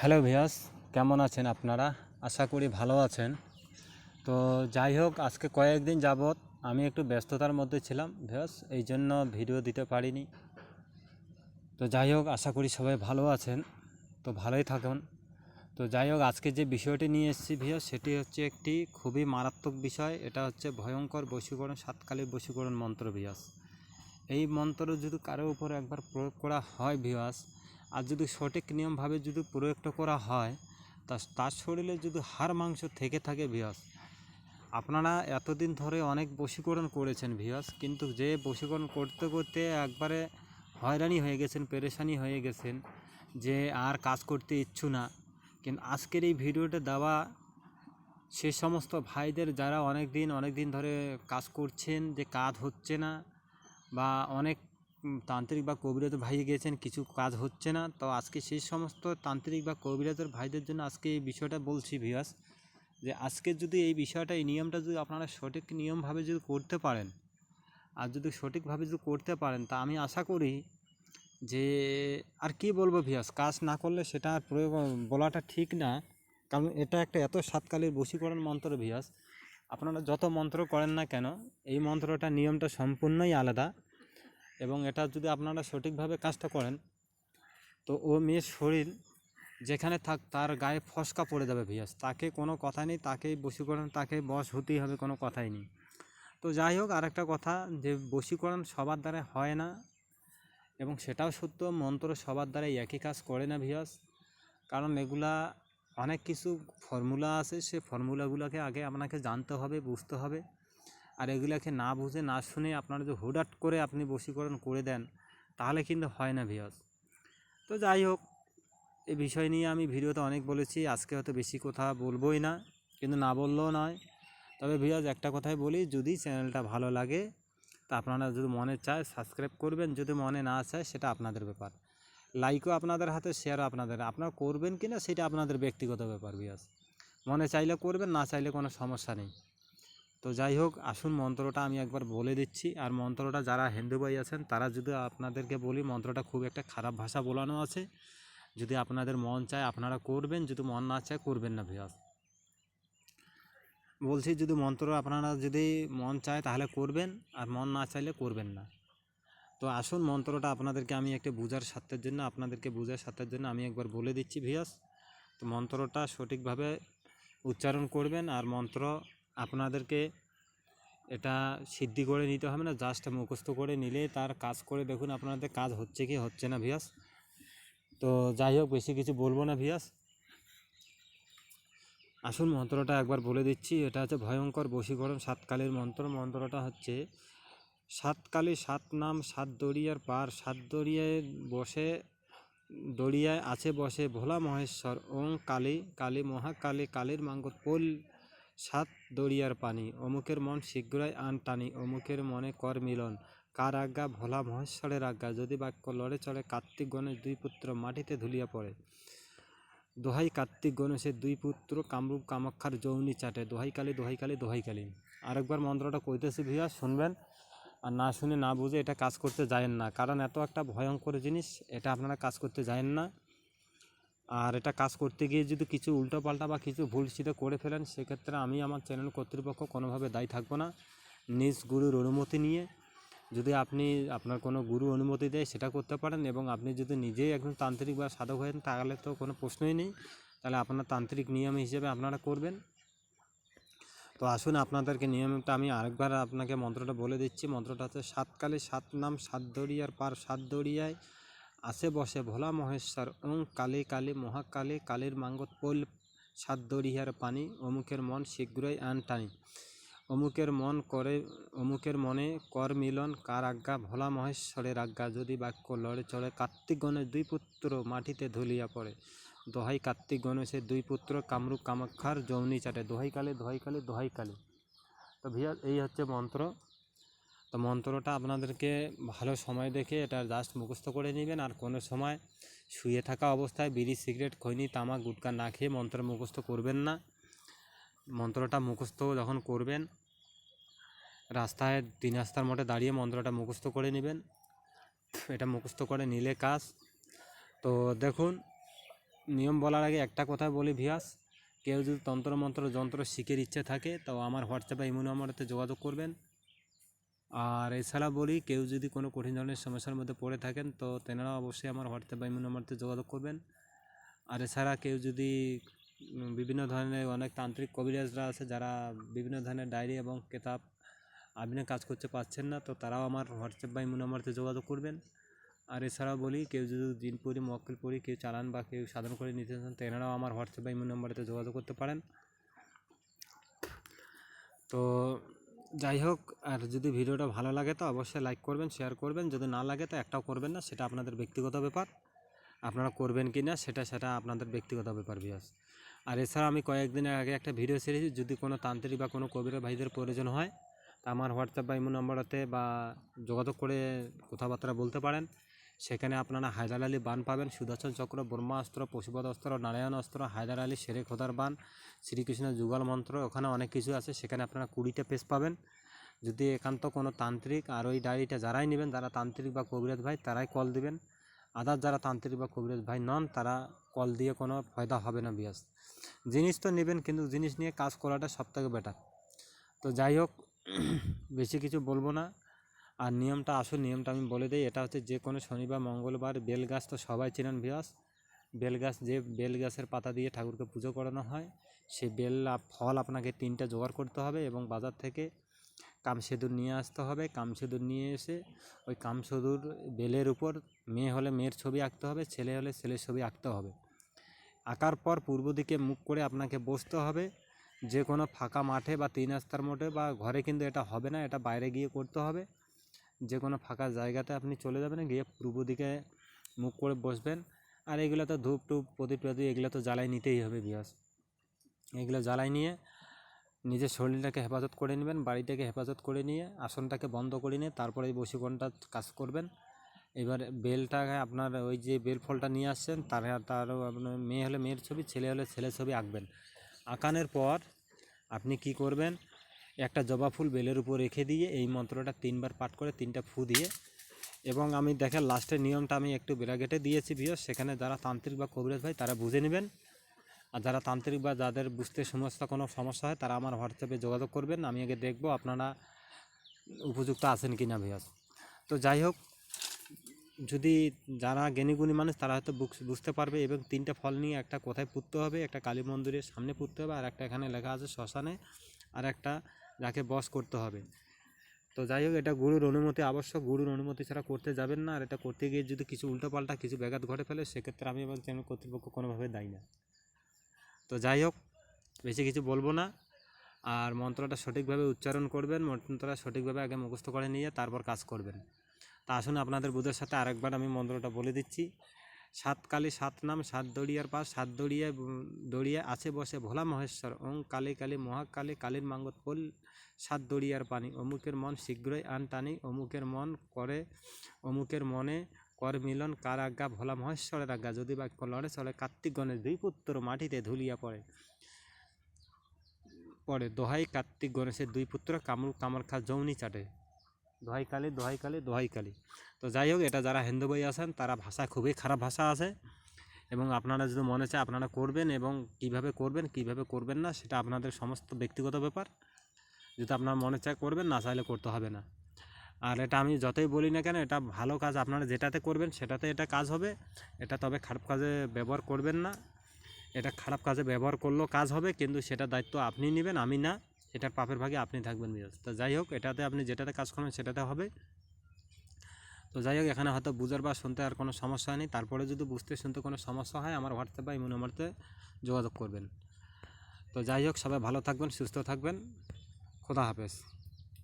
Hello ভিয়াস, কেমন আছেন আপনারা? আশা করি ভালো আছেন। তো যাই হোক, আজকে কয়েকদিন যাবৎ আমি একটু ব্যস্ততার মধ্যে ছিলাম ভিয়াস, এই জন্য ভিডিও দিতে পারিনি। তো যাই হোক, আশা করি সবাই ভালো আছেন, তো ভালোই থাকুন। তো যাই হোক, আজকে যে বিষয়টি নিয়ে এসেছি ভিয়াস, সেটি হচ্ছে একটি খুবই মারাত্মক বিষয়, এটা হচ্ছে ভয়ঙ্কর বশীকরণ, সাতকালীর বশীকরণ মন্ত্র ভিয়াস। এই মন্ত্র যদি কারও উপর একবার প্রয়োগ করা হয় ভিয়াস আর যদি সঠিক নিয়মভাবে যদি প্রয়োগটা করা হয়, তা তার শরীরে যদি হাড় মাংস থেকে থাকে ভিয়াস আপনারা এতদিন ধরে অনেক বশীকরণ করেছেন ভিয়াস কিন্তু যে বশীকরণ করতে করতে একবারে হয়রানি হয়ে গেছেন, পেরেশানি হয়ে গেছেন যে আর কাজ করতে ইচ্ছু না। কিন্তু আজকের এই ভিডিওটা দেওয়া সে সমস্ত ভাইদের যারা অনেক দিন অনেক দিন ধরে কাজ করছেন, যে কাজ হচ্ছে না বা অনেক তান্ত্রিক বা কবিরাজ ভাই গিয়েছেন, কিছু কাজ হচ্ছে না। তো আজকে সেই সমস্ত তান্ত্রিক বা কবিরাজের ভাইদের জন্য আজকে এই বিষয়টা বলছি ভিয়াস যে আজকে যদি এই বিষয়টা, এই নিয়মটা যদি আপনারা সঠিক নিয়মভাবে যদি করতে পারেন, আর যদি সঠিকভাবে যদি করতে পারেন, তা আমি আশা করি যে, আর কি বলব ভিয়াস কাজ না করলে সেটা আর প্রয়োগ, বলাটা ঠিক না। কারণ এটা একটা এত সাতকালের বশীকরণ মন্ত্র ভিয়াস আপনারা যত মন্ত্র করেন না কেন, এই মন্ত্রটা, নিয়মটা সম্পূর্ণই আলাদা। এবং এটা যদি আপনারা সঠিকভাবে কাজটা করেন, তো ও মেয়ের শরীর যেখানে থাক তার গায়ে ফসকা পড়ে যাবে ভিয়াস। তাকে কোনো কথা নেই, তাকেই বশীকরণ, তাকে বশ হতেই হবে, কোনো কথাই নেই। তো যাই হোক, আরেকটা কথা যে বশীকরণ সবার দ্বারা হয় না, এবং সেটাও সত্য, মন্ত্র সবার দ্বারাই একই কাজ করে না ভিয়াস। কারণ এগুলা অনেক কিছু ফর্মুলা আছে, সে ফর্মুলাগুলোকে আগে আপনাকে জানতে হবে, বুঝতে হবে। আর এগুলাকে না বুঝে, না শুনে আপনারা যে হুডাট করে আপনি বশীকরণ করে দেন, তাহলে কিন্তু হয় না ভিয়াস তো যাই হোক এই বিষয় নিয়ে আমি ভিডিওতে অনেক বলেছি, আজকে হয়তো বেশি কথা বলবোই না, কিন্তু না বললেও নয়। তবে ভিয়াস একটা কথাই বলি, যদি চ্যানেলটা ভালো লাগে, তা আপনারা যদি মনে চায় সাবস্ক্রাইব করবেন, যদি মনে না চায়, সেটা আপনাদের ব্যাপার। লাইকও আপনাদের হাতে, শেয়ারও আপনাদের। আপনারা করবেন কি না সেটা আপনাদের ব্যক্তিগত ব্যাপার বিয়াস মনে চাইলে করবেন, না চাইলে কোনো সমস্যা নেই। তো যাই হোক, আসুন মন্ত্রটা আমি একবার বলে দিচ্ছি। আর মন্ত্রটা যারা হিন্দু ভাই আছেন, তারা যদি আপনাদেরকে বলি, মন্ত্রটা খুব একটা খারাপ ভাষা বলানো আছে। যদি আপনাদের মন চায়, আপনারা করবেন, যদি মন না চায়, করবেন না ভিয়াস। বলছি, যদি মন্ত্র আপনারা যদি মন চায়, তাহলে করবেন, আর মন না চাইলে করবেন না। তো আসুন, মন্ত্রটা আপনাদেরকে আমি একটা বোঝার স্বার্থের জন্য, আপনাদেরকে বোঝার স্বার্থের জন্য আমি একবার বলে দিচ্ছি ভিয়াস। তো মন্ত্রটা সঠিকভাবে উচ্চারণ করবেন, আর মন্ত্র আপনাদেরকে এটা সিদ্ধি করে নিতে হবে না জাস্ট মুখস্থ করে নিলে তার কাজ করে দেখুন আপনাদের কাজ হচ্ছে কি হচ্ছে না ভিয়াস। তো যাই হোক, বেশি কিছু বলব না ভিয়াস। আসুন, মন্ত্রটা একবার বলে দিচ্ছি, এটা হচ্ছে ভয়ঙ্কর বশীকরণ সাতকালের মন্ত্র। মন্ত্রটা হচ্ছে, সাতকালে সাত নাম, সাত দরিয়ার পার, সাত দরিয়ায় বসে দরিয়ায় আছে বসে, ভোলা মহেশ্বর ওং কালী কালী মহাকালী, কালীর মাঙ্গত পোল সাত দরিয়ার পানি, অমুকের মন শীঘ্রই আন টানি, অমুকের মনে কর মিলন। কার আজ্ঞা? ভোলা মহেশ্বরের আজ্ঞা। যদি বাক্য লড়ে চড়ে কার্তিক গণেশ দুই পুত্র মাটিতে ধুলিয়া পড়ে। দোহাই কার্তিক গণেশের দুই পুত্র কামরূপ কামাক্ষার যৌনি চাটে। দোহাই কালী দোহাই কালী দোহাই কালী। আরেকবার মন্ত্রটা কইতেছি ভিয়া, শুনবেন? আর না শুনে না বুঝে এটা কাজ করতে যায়েন না। কারণ এত একটা ভয়ঙ্কর জিনিস, এটা আপনারা কাজ করতে যায়েন না। আর এটা কাজ করতে গিয়ে যদি কিছু উল্টোপাল্টা বা কিছু ভুল সিধে করে ফেলেন, সেক্ষেত্রে আমি আমার চ্যানেল কর্তৃপক্ষ কোনোভাবে দায়ী থাকব না। নিজ গুরুর অনুমতি নিয়ে যদি আপনি আপনার কোনো গুরু অনুমতি দেয়, সেটা করতে পারেন এবং আপনি যদি নিজেই একজন তান্ত্রিক বা সাধক হয়েন, তাহলে তো কোনো প্রশ্নই নেই। তাহলে আপনার তান্ত্রিক নিয়ম হিসেবে আপনারা করবেন। তো আসুন আপনাদেরকে নিয়মটা আমি আরেকবার আপনাকে মন্ত্রটা বলে দিচ্ছি। মন্ত্রটা হচ্ছে, সাতকালে সাত নাম সাত দরিয়ার পার সাত দরিয়ায় আসে বসে ভোলা মহেশ্বর। ওং কালী কালী মহাকালী কালীর মাঙ্গত পোল সাত দরিয়ার পানি অমুকের মন শীঘ্রই আন টানি। অমুকের মন করে, অমুকের মনে কর মিলন কার আজ্ঞা? ভোলা মহেশ্বরের আজ্ঞা, যদি বাক্য লড়ে চড়ে কার্তিক গণেশ দুই পুত্র মাটিতে ধুলিয়া পড়ে। দোহাই কার্তিক গণেশের দুই পুত্র কামরূপ কামাক্ষার যৌনি চাটে। দোহাই কালে দোহাই কালে দোহাই কালে। তো ভিয়া এই হচ্ছে মন্ত্র। তো মন্ত্রটা আপনাদেরকে ভালো সময় দেখে এটা জাস্ট মুখস্থ করে নেবেন। আর কোনো সময় শুয়ে থাকা অবস্থায় বিড়ি, সিগারেট, খৈনি তামাক গুটকা না খেয়ে মন্ত্র মুখস্থ করবেন না। মন্ত্রটা মুখস্থ যখন করবেন, রাস্তায় তিন রাস্তার মোটে দাঁড়িয়ে মন্ত্রটা মুখস্থ করে নেবেন। এটা মুখস্থ করে নিলে কাজ। তো দেখুন, নিয়ম বলার আগে একটা কথা বলি ভিয়াস, কেউ যদি তন্ত্র মন্ত্র যন্ত্র শিখের ইচ্ছে থাকে, তো আমার হোয়াটসঅ্যাপে ইমো নম্বরেতে যোগাযোগ করবেন। আর এছাড়া বলি, কেউ যদি কোনো কঠিন ধরনের সমস্যার মধ্যে পড়ে থাকেন, তো তেনারা অবশ্যই আমার হোয়াটসঅ্যাপ বা ইমো নম্বরতে যোগাযোগ করবেন। আর এছাড়া কেউ যদি বিভিন্ন ধরনের অনেক তান্ত্রিক কবিরাজরা আছে, যারা বিভিন্ন ধরনের ডায়েরি এবং কেতাব আপনি কাজ করতে পারছেন না, তো তারাও আমার হোয়াটসঅ্যাপ বা ইমো নম্বরতে যোগাযোগ করবেন। আর এছাড়াও বলি, কেউ যদি দিনপুরি মক্কেলপুরি কেউ চালান বা কেউ সাধন করে নিতে চান তো এনারাও আমার হোয়াটসঅ্যাপ বা ইমো নম্বরেতে যোগাযোগ করতে পারেন। তো যাই হোক, আর যদি ভিডিওটা ভালো লাগে তো অবশ্যই লাইক করবেন শেয়ার করবেন। যদি না লাগে তো একটাও করবেন না, সেটা আপনাদের ব্যক্তিগত ব্যাপার। আপনারা করবেন কি না, সেটা সেটা আপনাদের ব্যক্তিগত ব্যাপার বিয়াস আর এছাড়া আমি কয়েকদিনের আগে একটা ভিডিও ছেড়েছি যদি কোনো তান্ত্রিক বা কোনো কবিরা ভাইদের প্রয়োজন হয়, তা আমার হোয়াটসঅ্যাপ বা ইমো নম্বরতে বা যোগাযোগ করে কথাবার্তা বলতে পারেন। সেখানে আপনারা হায়দার আলী বান পাবেন, সুদর্শন চক্র ব্রহ্মাস্ত্র পশুপদ অস্ত্র, নারায়ণ অস্ত্র, হায়দার আলী শেরে খোদার বান, শ্রীকৃষ্ণ যুগল মন্ত্র, ওখানে অনেক কিছু আছে, সেখানে আপনারা কুড়িটা পেজ পাবেন। যদি একান্ত কোনো তান্ত্রিক, আর ওই ডায়েরিটা যারাই নেবেন, যারা তান্ত্রিক বা কবিরাজ ভাই, তারাই কল দিবেন। আদার যারা তান্ত্রিক বা কবিরাজ ভাই নন, তারা কল দিয়ে কোনো ফায়দা হবে না বিয়াস। জিনিস তো নেবেন, কিন্তু জিনিস নিয়ে কাজ করাটা সবথেকে বেটার তো যাই হোক, বেশি কিছু বলব না। আর নিয়মটা আসল নিয়মটা আমি বলে দিই, এটা হচ্ছে যে কোনো শনিবার মঙ্গলবার বেল গাছ তো সবাই চেনেন ভিয়াস বেল গাছ যে বেল গাছের পাতা দিয়ে ঠাকুরকে পুজো করানো হয়, সেই বেল ফল আপনাকে তিনটা জোগাড় করতে হবে এবং বাজার থেকে কামসেদুর নিয়ে আসতে হবে। কামসেদুর নিয়ে এসে ওই কামসেদুর বেলের উপর মেয়ে হলে মেয়ের ছবি আঁকতে হবে, ছেলে হলে ছেলের ছবি আঁকতে হবে। আঁকার পর পূর্ব দিকে মুখ করে আপনাকে বসতে হবে যে কোনো ফাঁকা মাঠে বা তিন রাস্তার মোটে বা ঘরে কিন্তু এটা হবে না, এটা বাইরে গিয়ে করতে হবে। যে কোনো ফাঁকা জায়গাতে আপনি চলে যাবেন, গিয়ে পূর্ব দিকে মুখ করে বসবেন। আর এগুলো তো ধূপ টুপ, প্রদীপ টদীপ, এগুলো তো জ্বালাই নিতেই হবে বিয়াস এগুলো জ্বালাই নিয়ে নিজের শরীরটাকে হেফাজত করে নেবেন, বাড়িটাকে হেফাজত করে নিয়ে, আসনটাকে বন্ধ করে নিয়ে তারপরে এই বসিকণটা কাজ করবেন। এবার বেলটাকে আপনার ওই যে বেল ফলটা নিয়ে আসছেন, তার তারও আপনার মেয়ে হলে মেয়ের ছবি, ছেলে হলে ছেলের ছবি আঁকবেন। আঁকানোর পর আপনি কি করবেন একটা জবা ফুল বেলের উপর রেখে দিয়ে এই মন্ত্রটা তিনবার পাঠ করে তিনটা ফু দিয়ে, এবং আমি দেখেন লাস্টের নিয়মটা আমি একটু ব্রাকেটে দিয়েছি ভিও, সেখানে যারা তান্ত্রিক বা কবিরাজ ভাই, তারা বুঝে নেবেন। আর যারা তান্ত্রিক বা যাদের বুঝতে সমস্যা কোনো সমস্যা হয়, তারা আমার হোয়াটসঅ্যাপে যোগাযোগ করবেন, আমি আগে দেখব আপনারা উপযুক্ত আছেন কি না ভিয়াস তো যাই হোক, যদি যারা জ্ঞানীগুণী মানুষ, তারা হয়তো বুঝ- বুঝতে পারবে, এবং তিনটা ফল নিয়ে একটা কোথায় পুঁততে হবে, একটা কালী মন্দিরের সামনে পুঁততে হবে, আর একটা এখানে লেখা আছে শ্মশানে, আর একটা যাকে বস করতে হবে। তো যাই হোক, এটা গুরুর অনুমতি আবশ্যক। গুরুর অনুমতি ছাড়া করতে যাবেন না। আর এটা করতে গিয়ে যদি কিছু উল্টোপাল্টা কিছু ব্যাঘাত ঘটে ফেলে, সেক্ষেত্রে আমি এবং চ্যানেল কর্তৃপক্ষ কোনোভাবে দায়ী না। তো যাই হোক, বেশি কিছু বলব না। আর মন্ত্রটা সঠিকভাবে উচ্চারণ করবেন, মন্ত্রটা সঠিকভাবে আগে মুখস্থ করে নিয়ে তারপর কাজ করবেন। তা আসুন, আপনাদের বুধের সাথে আরেকবার আমি মন্ত্রটা বলে দিচ্ছি। সাত কালী সাত নাম, সাত দড়িয়ার পাশ, সাত দড়িয়া দড়িয়া আছে বসে ভোলা মহেশ্বর। ওং কালী কালী মহাকালী, কালীর মাঙ্গত পোল সাত দড়িয়ার পানি। অমুকের মন শীঘ্রই আন টানি অমুকের মন করে, অমুকের মনে কর মিলন, কার আজ্ঞা? ভোলা মহেশ্বরের আজ্ঞা। যদি বাক্য লড়ে চলে কার্তিক গণেশ দুই পুত্র মাটিতে ধুলিয়া পড়ে। পড়ে। দোহাই কার্তিক গণেশের দুই পুত্র, কামরূপ কামারখা যৌনি চাটে। দোহাই কালী দোহাই কালী দোহাই কালী। তো যাই হোক, এটা যারা হিন্দু বই আছেন, তারা ভাষা খুবই খারাপ ভাষা আছে। এবং আপনারা যদি মনে চায়, আপনারা করবেন এবং কীভাবে করবেন কীভাবে করবেন না, সেটা আপনাদের সমস্ত ব্যক্তিগত ব্যাপার। যদি আপনার মনে চায় করবেন, না চাইলে করতে হবে না। আর এটা আমি যতই বলি না কেন, এটা ভালো কাজ আপনারা যেটাতে করবেন, সেটাতে এটা কাজ হবে। এটা তবে খারাপ কাজে ব্যবহার করবেন না। এটা খারাপ কাজে ব্যবহার করলেও কাজ হবে, কিন্তু সেটা দায়িত্ব আপনি নেবেন, আমি না। এটার পাপের ভাগে আপনি থাকবেন বিরাজ তো যাই হোক, এটাতে আপনি যেটাতে কাজ করবেন, সেটাতে হবে। তো যাই হোক, এখানে হয়তো বুঝার বা শুনতে আর কোনো সমস্যা নেই। তারপরে যদি বুঝতে শুনতে কোনো সমস্যা হয়, আমার হোয়াটসঅ্যাপ বা ইমো যোগাযোগ করবেন। তো যাই হোক, সবাই ভালো থাকবেন, সুস্থ থাকবেন। খোদা হাফেজ।